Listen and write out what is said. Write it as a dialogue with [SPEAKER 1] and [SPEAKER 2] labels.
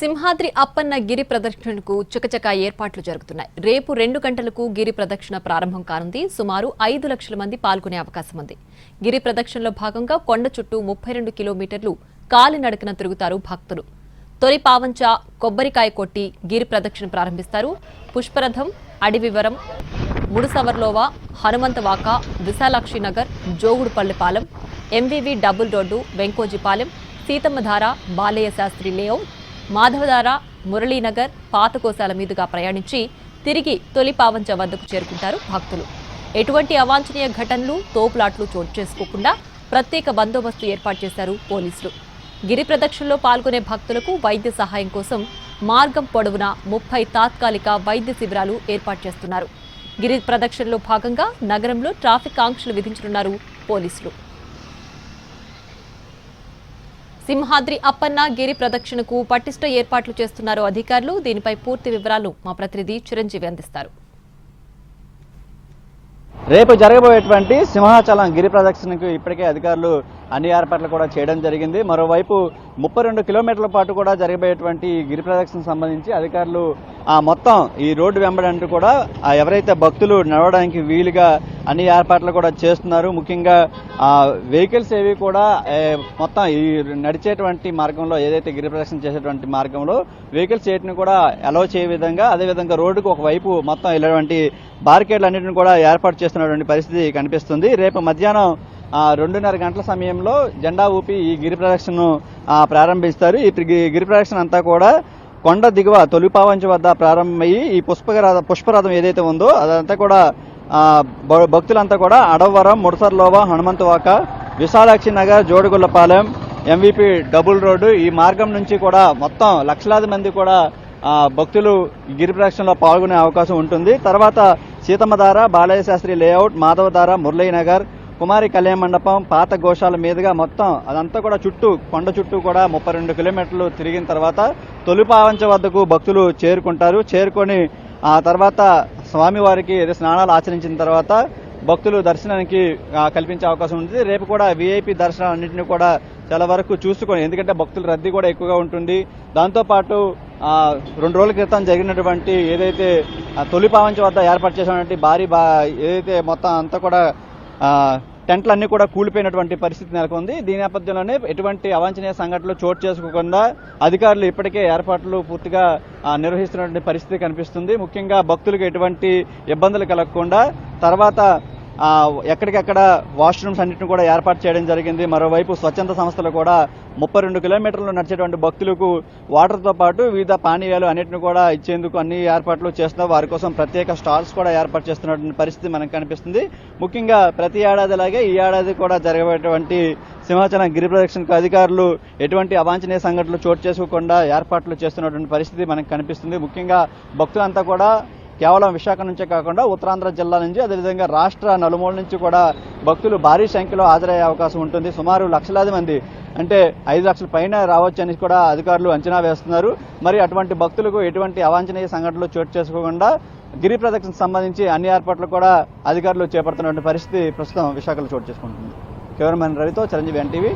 [SPEAKER 1] సింహాద్రి అప్పన్న గిరి ప్రదక్షిణకు చకచకా ఏర్పాట్లు జరుగుతున్నాయి. రేపు రెండు గంటలకు గిరి ప్రదక్షిణ ప్రారంభం కానుంది. సుమారు ఐదు లక్షల మంది పాల్గొనే అవకాశం ఉంది. గిరి ప్రదక్షిణలో భాగంగా కొండ చుట్టూ ముప్పై రెండు కిలోమీటర్లు కాలినడకన తిరుగుతారు భక్తులు. తొలి పావంచ కొబ్బరికాయ కొట్టి గిరి ప్రదక్షిణ ప్రారంభిస్తారు. పుష్పరథం Adivivaram Mudasarlova Hanumanthavaka Visalakshi Nagar Jogudupallipalem MVV double road Venkojipalem Seethammadhara Balayya Sastri layout Madhavadhara Muralinagar పాతకోశాల మీదుగా ప్రయాణించి తిరిగి తొలి పావంచ వద్దకు చేరుకుంటారు భక్తులు. ఎటువంటి అవాంఛనీయ ఘటనలు తోపులాట్లు చోటు చేసుకోకుండా ప్రత్యేక బందోబస్తు ఏర్పాటు చేశారు పోలీసులు. గిరి ప్రదక్షిణలో పాల్గొనే భక్తులకు వైద్య సహాయం కోసం మార్గం పొడవునా ముప్పై తాత్కాలిక వైద్య శిబిరాలు ఏర్పాటు చేస్తున్నారు. గిరి ప్రదక్షిణలో భాగంగా నగరంలో ట్రాఫిక్ ఆంక్షలు విధించనున్నారు పోలీసులు. సింహాద్రి అప్పన్న గిరి ప్రదక్షిణకు పటిష్ట ఏర్పాట్లు చేస్తున్నారు అధికారులు. దీనిపై పూర్తి వివరాలు మా ప్రతినిధి చిరంజీవి అందిస్తారు.
[SPEAKER 2] రేపు జరగబోయేటువంటి సింహాచలం గిరి ప్రదక్షిణకు ఇప్పటికే అధికారులు అన్ని ఏర్పాట్లు కూడా చేయడం జరిగింది. మరోవైపు ముప్పై రెండు కిలోమీటర్ల పాటు కూడా జరగబోయేటువంటి గిరి ప్రదక్షణకు సంబంధించి అధికారులు ఆ మొత్తం ఈ రోడ్డు వెంబడంటూ కూడా ఎవరైతే భక్తులు నడవడానికి వీలుగా అన్ని ఏర్పాట్లు కూడా చేస్తున్నారు. ముఖ్యంగా వెహికల్స్ ఏవి కూడా మొత్తం ఈ నడిచేటువంటి మార్గంలో ఏదైతే గిరి ప్రదక్షిణ చేసేటువంటి మార్గంలో వెహికల్స్ ఏటిని కూడా అలౌ చేయ విధంగా అదేవిధంగా రోడ్డుకు ఒకవైపు మొత్తం ఇలాంటి బారికేడ్లు అన్నింటిని కూడా ఏర్పాటు చేస్తున్నటువంటి పరిస్థితి కనిపిస్తుంది. రేపు మధ్యాహ్నం రెండున్నర గంటల సమయంలో జెండా ఊపి ఈ గిరి ప్రదక్షిణను ప్రారంభిస్తారు. ఈ గిరి ప్రదక్షిణ అంతా కూడా కొండ దిగువ తొలిపావంచి వద్ద ప్రారంభమయ్యి ఈ పుష్పరథ పుష్పరథం ఏదైతే ఉందో అదంతా కూడా భ- భక్తులంతా కూడా Adavaram Mudasarlova Hanumanthuvaka Visalakshi Nagar Jodugullapalem MVP double road ఈ మార్గం నుంచి కూడా మొత్తం లక్షలాది మంది కూడా భక్తులు గిరి ప్రదక్షిణలో పాల్గొనే అవకాశం ఉంటుంది. తర్వాత సీతమ్మధార బాలయ్య శాస్త్రి లేఅవుట్ మాధవధార మురళీనగర్ కుమారి కళ్యాణ మండపం పాత గోశాల మీదుగా మొత్తం అదంతా కూడా చుట్టూ కొండ చుట్టూ కూడా ముప్పై రెండు కిలోమీటర్లు తిరిగిన తర్వాత తొలిపావంచ వద్దకు భక్తులు చేరుకుంటారు. చేరుకొని ఆ తర్వాత స్వామివారికి ఏదో స్నానాలు ఆచరించిన తర్వాత భక్తులు దర్శనానికి కల్పించే అవకాశం ఉంటుంది. రేపు కూడా విఐపి దర్శనాలన్నింటినీ కూడా చాలా వరకు చూసుకొని ఎందుకంటే భక్తుల రద్దీ కూడా ఎక్కువగా ఉంటుంది. దాంతోపాటు రెండు రోజుల క్రితం జరిగినటువంటి ఏదైతే ఆ, తొలి పావంచ వద్ద ఏర్పాటు చేసినటువంటి భారీ బా ఏదైతే మొత్తం అంతా కూడా టెంట్లన్నీ కూడా కూలిపోయినటువంటి పరిస్థితి నెలకొంది. దీని నేపథ్యంలోనే ఎటువంటి అవాంఛనీయ సంఘటనలు చోటు చేసుకోకుండా అధికారులు ఇప్పటికే ఏర్పాట్లు పూర్తిగా నిర్వహిస్తున్నటువంటి పరిస్థితి కనిపిస్తుంది. ముఖ్యంగా భక్తులకు ఎటువంటి ఇబ్బందులు కలగకుండా తర్వాత ఎక్కడికక్కడ వాష్రూమ్స్ అన్నింటిని కూడా ఏర్పాటు చేయడం జరిగింది. మరోవైపు స్వచ్ఛంద సంస్థలు కూడా ముప్పై రెండు కిలోమీటర్లు నడిచేటువంటి భక్తులకు వాటర్తో పాటు వివిధ పానీయాలు అన్నింటిని కూడా ఇచ్చేందుకు అన్ని ఏర్పాట్లు చేస్తున్నారు వారి కోసం ప్రత్యేక స్టాల్స్ కూడా ఏర్పాటు చేస్తున్నటువంటి పరిస్థితి మనకు కనిపిస్తుంది. ముఖ్యంగా ప్రతి ఏడాదిలాగే ఈ ఏడాది కూడా జరిగేటువంటి సింహాచలం గిరి ప్రదక్షిణకు అధికారులు ఎటువంటి అవాంఛనీయ సంఘటనలు చోటు చేసుకోకుండా ఏర్పాట్లు చేస్తున్నటువంటి పరిస్థితి మనకు కనిపిస్తుంది. ముఖ్యంగా భక్తులంతా కూడా కేవలం విశాఖ నుంచే కాకుండా ఉత్తరాంధ్ర జిల్లా నుంచి అదేవిధంగా రాష్ట్ర నలుమూల నుంచి కూడా భక్తులు భారీ సంఖ్యలో హాజరయ్యే అవకాశం ఉంటుంది. సుమారు లక్షలాది మంది అంటే ఐదు లక్షల పైన రావచ్చు అని కూడా అధికారులు అంచనా వేస్తున్నారు. మరి అటువంటి భక్తులకు ఎటువంటి అవాంఛనీయ సంఘటనలు చోటు చేసుకోకుండా గిరి ప్రదక్షిణకు సంబంధించి అన్ని ఏర్పాట్లు కూడా అధికారులు చేపడుతున్నటువంటి పరిస్థితి ప్రస్తుతం విశాఖలో చోటు చేసుకుంటుంది. కెమెరామెన్ రవితో చిరంజీవి ఎన్టీవీ